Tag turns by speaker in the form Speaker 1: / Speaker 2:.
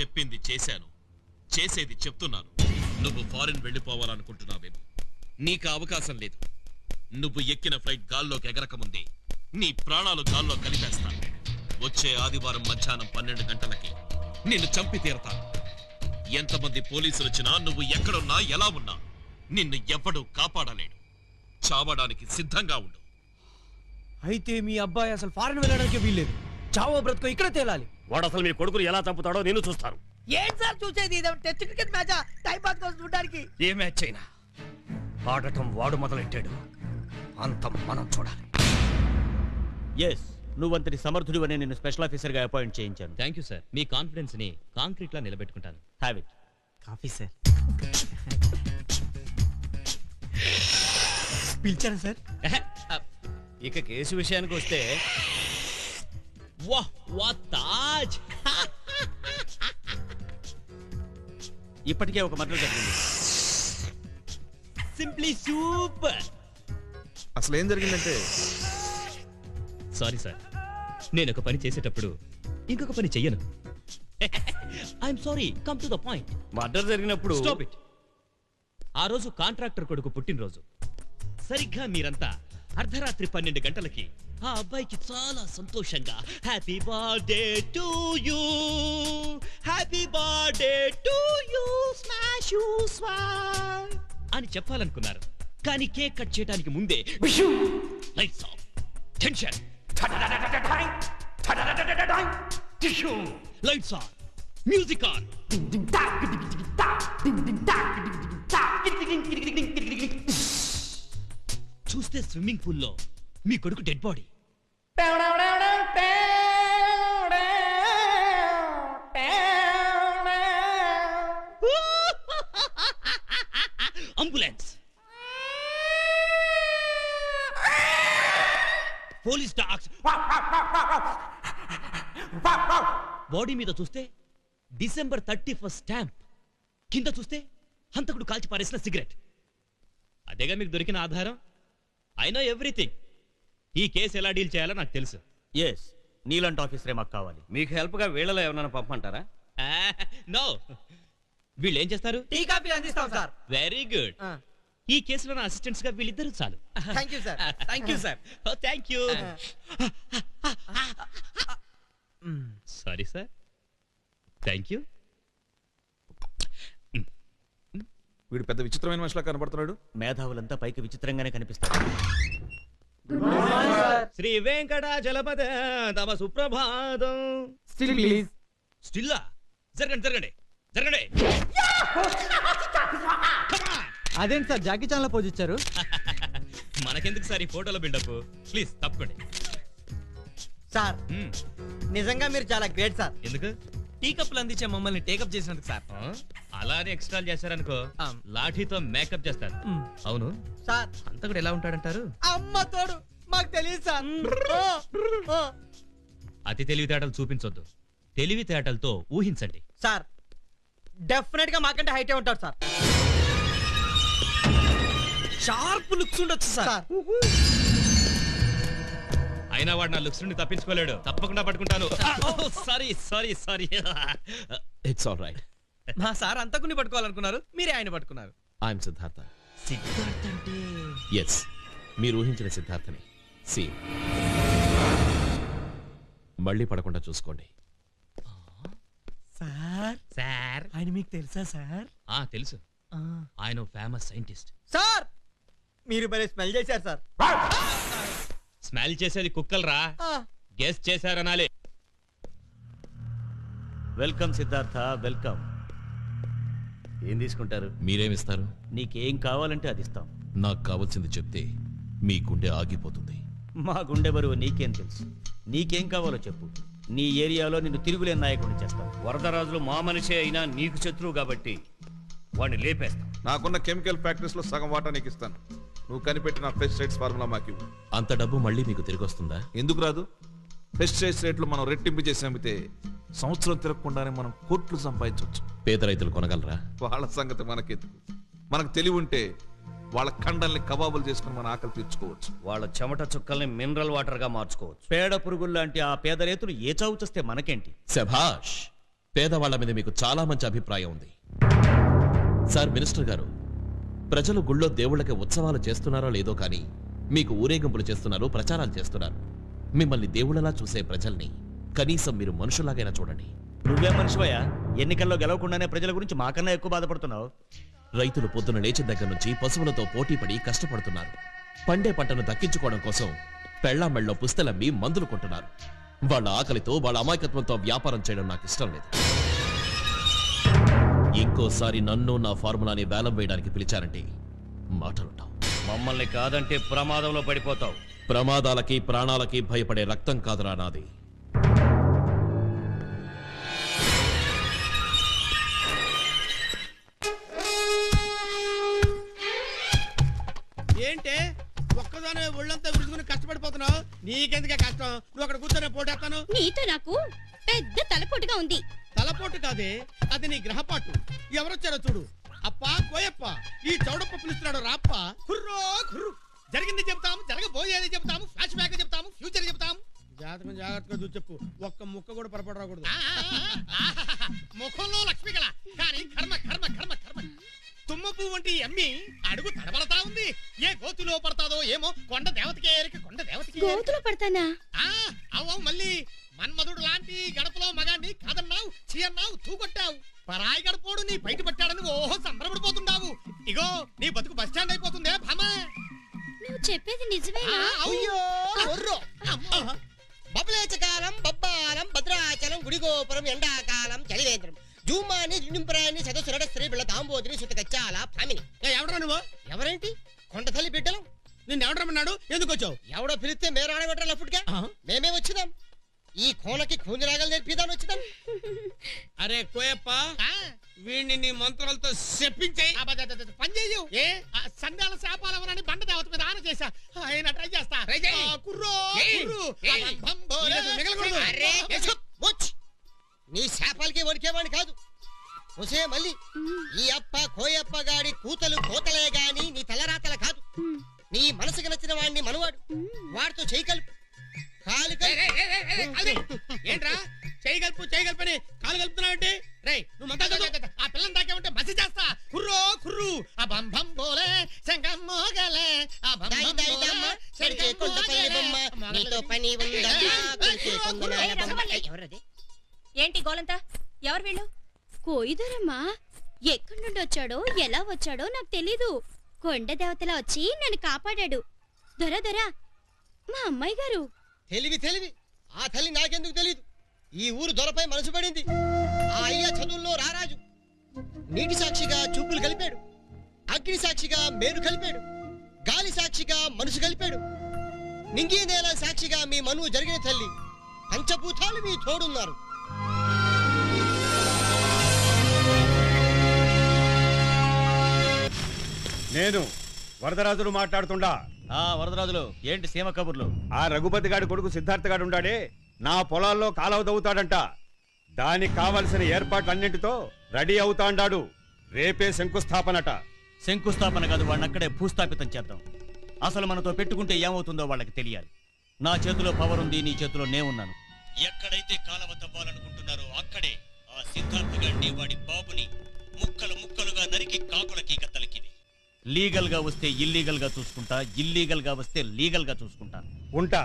Speaker 1: చెప్పింది చేశాను. చేసేది చెప్తున్నాను. నువ్వు ఫారిన్ వెళ్ళిపోవాలనుకుంటున్నావేమో. నీకు అవకాశం లేదు. నువ్వు ఎక్కిన ఫ్లైట్ గాల్లోకి ఎగరకముందే నీ ప్రాణాలు గాల్లో కలిపేస్తాను వచ్చే ఆదివారం మధ్యాహ్నం పన్నెండు గంటలకి నిన్ను చంపి తీరతాను ఎంతమంది పోలీసులు వచ్చినా నువ్వు ఎక్కడున్నా ఎలా ఉన్నా నిన్ను ఎవ్వడూ కాపాడలేడు. చావడానికి సిద్ధంగా ఉండు.
Speaker 2: అయితే మీ అబ్బాయి అసలు ఫారెన్ వెళ్ళడానికి వీల్లేదు. చావో బ్రతుకో ఇక్కడ తేలాలి.
Speaker 3: వాడు అసలు మీ కొడుకుని ఎలా చంపుతాడో నేను చూస్తాను.
Speaker 4: ఏం సార్ చూసేది? ఇదే test cricket match? Time pass కోసం చూడడానికి.
Speaker 3: ఏ మ్యాచ్ అయినా. ఆడటం వాడు మొదలెట్టాడు. అంతం మనం చూడాలి.
Speaker 5: ఎస్ నువ్వంతటి సమర్థుడివనే నిన్ను స్పెషల్ ఆఫీసర్గా అపాయింట్ చేయించాను.
Speaker 6: థ్యాంక్ యూ సార్ మీ కాన్ఫిడెన్స్ని కాంక్రీట్ లా నిలబెట్టుకుంటాను.
Speaker 5: హ్యావ్ ఇట్
Speaker 2: కాఫీ సార్ పిలిచారా సార్
Speaker 3: ఇక కేసు విషయానికి వస్తే
Speaker 6: వాహ్ వా తాజ్
Speaker 5: ఇప్పటికే ఒక మర్డర్ జరిగింది.
Speaker 6: సింప్లీ సూపర్
Speaker 7: అసలు ఏం జరిగిందంటే?
Speaker 6: సారీ సార్ నేను ఒక పని చేసేటప్పుడు ఇంకొక పని చెయ్యను. I'm sorry come to the point
Speaker 3: murder జరిగినప్పుడు
Speaker 6: స్టాప్ ఇట్ ఆ రోజు కాంట్రాక్టర్ కొడుకు పుట్టినరోజు. సరిగ్గా మీరంతా అర్ధరాత్రి పన్నెండు గంటలకి ఆ అబ్బాయికి చాలా సంతోషంగా happy birthday to you. Happy birthday to you. Smash you అని చెప్పాలనుకున్నారు. కానీ కేక్ కట్ చేయడానికి ముందే lights off. Tension. Lights on. Music on. చూస్తే స్విమ్మింగ్ పూల్లో మీ కొడుకు dead body. Ambulance. Police dogs. Body మీద చూస్తే డిసెంబర్ థర్టీ ఫస్ట్ స్టాంప్. కింద చూస్తే హంతకుడు కాల్చి పారేసిన సిగరెట్. అదేగా మీకు దొరికిన ఆధారం? ఐ నో ఎవ్రీథింగ్ ఈ కేసు ఎలా డీల్ చేయాలో నాకు తెలుసు.
Speaker 5: ఎస్ నీలాంటి ఆఫీసరే మాకు కావాలి.
Speaker 3: మీకు హెల్ప్గా వీళ్ళలో ఎవరైనా పంపమంటారా?
Speaker 6: నో వీళ్ళు ఏం చేస్తారు?
Speaker 4: టీ కాఫీ అందిస్తాం సార్.
Speaker 6: వెరీ గుడ్ ఈ కేసులో నా అసిస్టెంట్స్గా వీళ్ళిద్దరు చాలు.
Speaker 4: Thank you sir
Speaker 2: thank you sir
Speaker 6: thank you sorry sir thank you
Speaker 7: వీడు పెద్ద విచిత్రమైన మనిషిలా కనబడుతున్నాడు.
Speaker 5: మేధావులంతా పైకి విచిత్రంగానే కనిపిస్తారు.
Speaker 6: శ్రీ వెంకటాచలపద తమ సుప్రభాతం.
Speaker 2: స్టిల్ ప్లీజ్
Speaker 6: స్టిల్లా జరగండి జరగండి జరగండి.
Speaker 2: అదేంటి సార్ జాకీ చాన్లో పోజ్ ఇచ్చారు?
Speaker 6: మనకెందుకు సార్ ఈ ఫోటోలో బిల్డప్ ప్లీజ్ తప్పకండి.
Speaker 4: సార్
Speaker 6: మ్మ్.
Speaker 4: నిజంగా మీరు చాలా గ్రేట్ సార్.
Speaker 6: ఎందుకు?
Speaker 2: టీ కప్పులు అందించే మమ్మల్ని టేకప్ చేసినందుకు సార్.
Speaker 6: అలానే ఎక్స్ట్రా చేశారనుకో. లాఠీతో మేకప్ చేస్తారు. అవును.
Speaker 4: సార్.
Speaker 6: అంత కూడా ఎలా ఉంటాడంటారు?
Speaker 4: అమ్మ తోడు. మాకు తెలియదు సార్.
Speaker 6: అతి తెలివితేటలు చూపించొద్దు. తెలివితేటలతో ఊహించండి.
Speaker 4: సార్ డెఫినెట్గా మాకంటే హైటే ఉంటారు సార్.
Speaker 2: షార్ప్ లుక్స్ ఉండొచ్చు సార్.
Speaker 4: సార్.
Speaker 6: అయినా వాడు నా లుక్స్ నుండి తప్పించుకోలేడు. తప్పకుండా పట్టుకుంటాను. Sorry. Sorry sorry
Speaker 1: it's all right
Speaker 2: మా సార్ అంతకుని పట్టుకోవాలనుకున్నారు మీరే ఆయన పట్టుకున్నారు.
Speaker 1: ఐఎమ్ సిద్ధార్థ.
Speaker 6: సిద్ధార్థ్ అంటే
Speaker 1: ఎస్ మీరు ఊహించిన సిద్ధార్థని. సి మళ్ళీ పడకుండా చూసుకోండి.
Speaker 2: సార్?
Speaker 6: సార్.
Speaker 2: ఆయన మీకు తెలుసా సార్?
Speaker 6: ఆ తెలుసు. ఆయన ఫేమస్ సైంటిస్ట్
Speaker 4: సార్! మీరు భలే స్మెల్ చేశారు సార్.
Speaker 6: స్మెల్ చేసేది కుక్కలరా?
Speaker 4: ఆ,
Speaker 6: గెస్ట్ చేశారనాలి.
Speaker 5: వెల్కమ్ సిద్ధార్థ వెల్కమ్
Speaker 3: ఏం తీసుకుంటారు?
Speaker 1: మీరేమిస్తారు
Speaker 5: నీకేం కావాలంటే అది ఇస్తాం.
Speaker 1: నాకు కావాల్సింది చెప్తే మీ గుండె ఆగిపోతుంది.
Speaker 5: మా గుండె బరువు నీకేం తెలుసు? నీకేం కావాలో చెప్పు. నీ ఏరియాలో నిన్ను తిరుగులేని నాయకుడిని చేస్తాం.
Speaker 3: వరదరాజులు మా మనిషే అయినా నీకు శత్రువు కాబట్టి వాడిని లేపేస్తాం.
Speaker 7: నాకున్న కెమికల్ ఫ్యాక్టరీస్లో సగం వాటా నీకు ఇస్తాను. నువ్వు కనిపెట్టిన పెస్టిసైడ్స్ ఫార్ములా మాకు.
Speaker 1: అంత డబ్బు మళ్ళీ మీకు తిరిగి వస్తుందా
Speaker 7: ఎందుకు రాదు? పెస్టిసైడ్స్ రేట్లు మనం రెట్టింపు చేసి అమ్మితే సంవత్సరం తిరగకుండానే మనం కోట్లు సంపాదించవచ్చు.
Speaker 1: పేద రైతులు కొనగలరా?
Speaker 7: వాళ్ళ సంగతి మనకెందుకు? మనకు తెలివి ఉంటే వాళ్ళ కండల్ని కబాబులు చేసుకుని మన ఆకలి తీర్చుకోవచ్చు.
Speaker 3: వాళ్ళ చెమట చుక్కల్ని మినరల్ వాటర్గా మార్చుకోవచ్చు.
Speaker 5: పేడ పురుగుల్లాంటి ఆ పేద రైతులు ఏ చావు చేస్తే మనకేంటి?
Speaker 1: శభాష్ పేదవాళ్ళ మీద మీకు చాలా మంచి అభిప్రాయం ఉంది. సార్ మినిస్టర్ గారు ప్రజలు గుళ్ళో దేవుళ్ళకి ఉత్సవాలు చేస్తున్నారో లేదో కానీ మీకు ఊరేగింపులు చేస్తున్నారు ప్రచారాలు చేస్తున్నారు. మిమ్మల్ని దేవుళ్ళలా చూసే ప్రజల్ని. కనీసం మీరు మనుషులాగైనా చూడండి.
Speaker 5: నువ్వే మనిషివయ్యా? ఎన్నికల్లో గెలవకుండానే ప్రజల గురించి మాకన్నా ఎక్కువ బాధపడుతున్నావు.
Speaker 1: రైతులు పొద్దున లేచిన దగ్గర నుంచి పశువులతో పోటీపడి కష్టపడుతున్నారు. పండే పంటను దక్కించుకోవడం కోసం పెళ్ళామెళ్ళలో పుస్తెలమ్మి మందులు కొంటున్నారు. వాళ్ళ ఆకలితో వాళ్ళ అమాయకత్వంతో వ్యాపారం చేయడం నాకు ఇష్టం లేదు. ఇంకోసారి నన్ను నా ఫార్ములాని వేలం వేయడానికి పిలిచారంటే మాటలుంటావు.
Speaker 3: మమ్మల్ని కాదంటే ప్రమాదంలో పడిపోతావు.
Speaker 1: ప్రమాదాలకి ప్రాణాలకి భయపడే రక్తం కాదురా నాది.
Speaker 2: ఏంటే? ఒక్కదానే ఒళ్ళంతా విరుచుకుని కష్టపడిపోతున్నావు? నీకెందుకే కష్టం? నువ్వు అక్కడ కూర్చొని పోటేస్తాను
Speaker 8: నీతో నాకు పెద్ద తలపోటుగా ఉంది.
Speaker 2: తలపోటు కాదే అది నీ గ్రహపాటు. ఎవరొచ్చారో చూడు. అప్పా కోయప్ప ఈ చౌడప్ప పిలుస్తున్నాడు రాప్ప. కుర్రో కుర్రు జరిగింది చెప్తాము జరగబోయేది చెప్తాము ఫ్లాష్ బ్యాక్ చెప్తాము ఫ్యూచర్ చెప్తాము. జాతకం జాగ్రత్తగా చూసి చెప్పు. ఒక్క ముక్క కూడా పొరపాటు రాకూడదు ముఖంలో లక్ష్మి కళ. కానీ కర్మ కర్మ కర్మ కర్మ. తుమ్మ పువ్వు వంటి అమ్మి అడుగు తడబడతా ఉంది. ఏ గోతిలో పడతాదో ఏమో కొండ దేవతకి ఏరిక కొండ దేవతకి.
Speaker 8: గోతులో పడతానా?
Speaker 2: ఆ అవ్వవు మళ్ళీ. మన్మధుడు లాంటి గడపలో మగాన్ని కాదన్నావు చీ అన్నావు తూగొట్టావు. పరాయి గడపోడు నీ బయట పట్టాడని ఓహో సంబరపడిపోతుండావు. ఇగో నీ బతుకు బస్ స్టాండ్ అయిపోతుందే భామ.
Speaker 8: నువ్వు చెప్పేది నిజమేనా?
Speaker 2: అయ్యో బబులేచకాలం బబ్బాలం భద్రాచలం గుడిగోపురం ఎండాకాలం చలివేంద్రం. జూమాని జుండింపురాయని చదసురడ స్త్రీ బిళ్ళ దాంబోదిని సుతకచ్చాల భామిని ఎవడరా నువ్వు? ఎవరేంటి? కొండ తల్లి బిడ్డలు. నిన్ను ఎవడరమన్నాడు ఎందుకు వచ్చావు? ఎవడో పిలిస్తే మీరు ఆడగొట్టరా లఫుట్గా? మేమే వచ్చినాం. ఈ కోనకి కూంజరాగలు నేర్పిదాని వచ్చినాం
Speaker 9: అరే కోయప్ప వీడిని నీ మంత్రాలతో చెప్పించాయి
Speaker 2: పని ఏ? ఆ సంధ్యాల శాపాలవనని బండ దేవత మీద ఆన చేశా. ఆయన ట్రై చేస్తా. కుర్రో. నీ శాపాలకి వణికేవాడిని కాదు. ఒసే మళ్ళీ ఈ అప్ప కోయప్ప గాడి కూతలు కోతలే గాని నీ తలరాతల కాదు. నీ మనసుకు నచ్చిన వాడిని మనవాడు. వాడితో చేయి కలుపు. కాలు ఏంట్రా? చేయి కలుపు చేయి కలుపని కాలు కలుపుతున్నావంటే రే నువ్వు మంతా. ఆ పిల్లని తాకేమంటే మసి చేస్తా. కుర్రో కుర్రు. ఆ బం బం బోలే శంఖం మోగలే. ఆ బం బం బోలే శంఖం మోగలే.
Speaker 4: నీతో పని ఉందా. ఎవరది?
Speaker 8: ఏంటి గోలంతా? ఎవరు వీళ్ళు? కోయిదరమ్మా ఎక్కడి నుండి వచ్చాడో ఎలా వచ్చాడో నాకు తెలీదు. కొండ దేవతలా వచ్చి నన్ను కాపాడాడు. దొర దొర మా అమ్మాయి గారు
Speaker 2: తెలివి తెలివి. ఆ తల్లి నాకెందుకు తెలియదు ఈ ఊరు దొరపై మనసు పడింది. ఆ అయ్య చదువుల్లో రారాజు. నీటి సాక్షిగా చూపులు కలిపాడు. అగ్ని సాక్షిగా మేరు కలిపాడు. గాలి సాక్షిగా మనసు కలిపాడు. నింగి నేల సాక్షిగా మీ మనువు జరిగిన తల్లి. పంచభూతాలు మీ తోడున్నారు.
Speaker 10: నేను వరదరాజును మాట్లాడుతుండా?
Speaker 5: ఆ వరదరాజులు ఏంటి సీమ కబుర్లు?
Speaker 10: ఆ రఘుపతి గాడి కొడుకు సిద్ధార్థ గాడు ఉండాడే నా పొలాల్లో కాలువ తవ్వుతాడంట. దానికి కావలసిన ఏర్పాట్లన్నింటితో రెడీ అవుతాండాడు రేపే శంకుస్థాపనట.
Speaker 5: శంకుస్థాపన కాదు వాడిని అక్కడే భూస్థాపితం చేద్దాం. అసలు మనతో పెట్టుకుంటే ఏమవుతుందో వాళ్ళకి తెలియాలి. నా చేతిలో పవర్ ఉంది నీ చేతిలో నే ఉన్నాను. ఎక్కడైతే కాలవ తవ్వాలనుకుంటున్నారో అక్కడే ఆ సిద్ధార్థ గండి వాడి బాబుని లీగల్గా వస్తే ఇల్లీగల్గా చూసుకుంటా ఇల్లీగల్గా వస్తే లీగల్గా చూసుకుంటా.
Speaker 10: ఉంటా.